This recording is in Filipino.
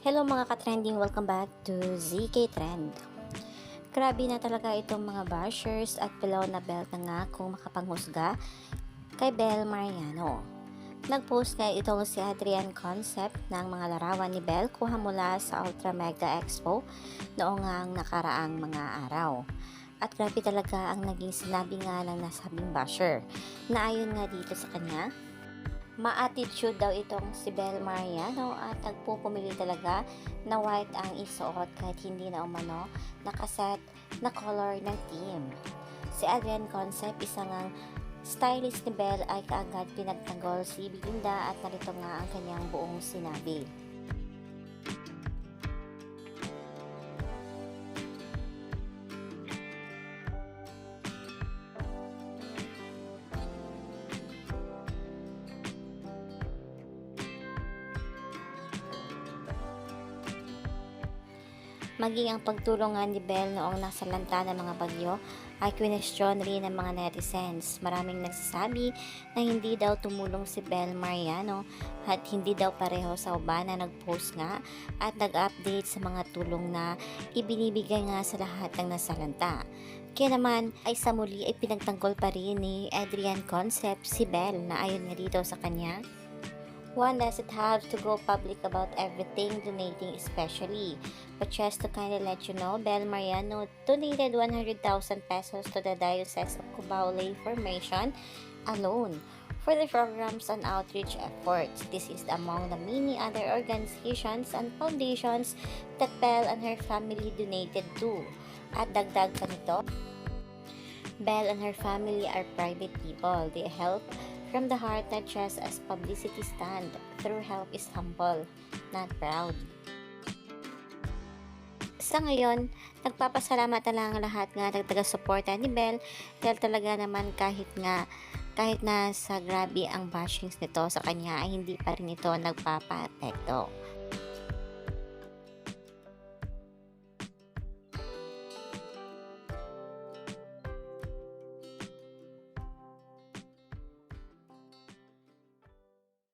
Hello mga ka-trending, welcome back to ZK Trend. Grabe na talaga itong mga bashers at below na belt na nga kung makapanghusga kay Bel Mariano. Nag-post nga itong si Adrian Concept ng mga larawan ni Bel kuha mula sa Ultra Mega Expo noong ang nakaraang mga araw. At grabe talaga ang naging sinabi nga ng nasabing basher na ayon nga dito sa kanya, ma-attitude daw itong si Bel Mariano at nagpupumili talaga na white ang isuot kahit hindi na umano nakaset na color ng team. Si Adrian Concept, isang ang stylist ni Bel ay kaagad pinagtanggol si Belinda at narito nga ang kanyang buong sinabi. Maging ang pagtulungan ni Belle noong nasa lanta ng mga bagyo ay kwestiyon rin ng mga netizens. Maraming nagsasabi na hindi daw tumulong si Belle Mariano at hindi daw pareho sa uba na nag-post nga at nag-update sa mga tulong na ibinibigay nga sa lahat ng nasalanta. Kaya naman ay sa muli ay pinagtanggol pa rin ni Adrian Concept si Belle na ayon nga dito sa kanya. One doesn't have to go public about everything donating especially. But just to kind of let you know, Bel Mariano donated 100,000 pesos to the Diocese of Cubao Lay Formation alone for the programs and outreach efforts. This is among the many other organizations and foundations that Belle and her family donated to. At dagdag pa nito, Belle and her family are private people. They help from the heart not just as publicity stand. True help is humble, not proud. Sa ngayon, nagpapasalamat na lang ang lahat nga ng taga-suporta ni Belle dahil talaga naman kahit nga kahit na sa grabe ang bashings nito sa kanya ay hindi pa rin ito nagpapa-apekto.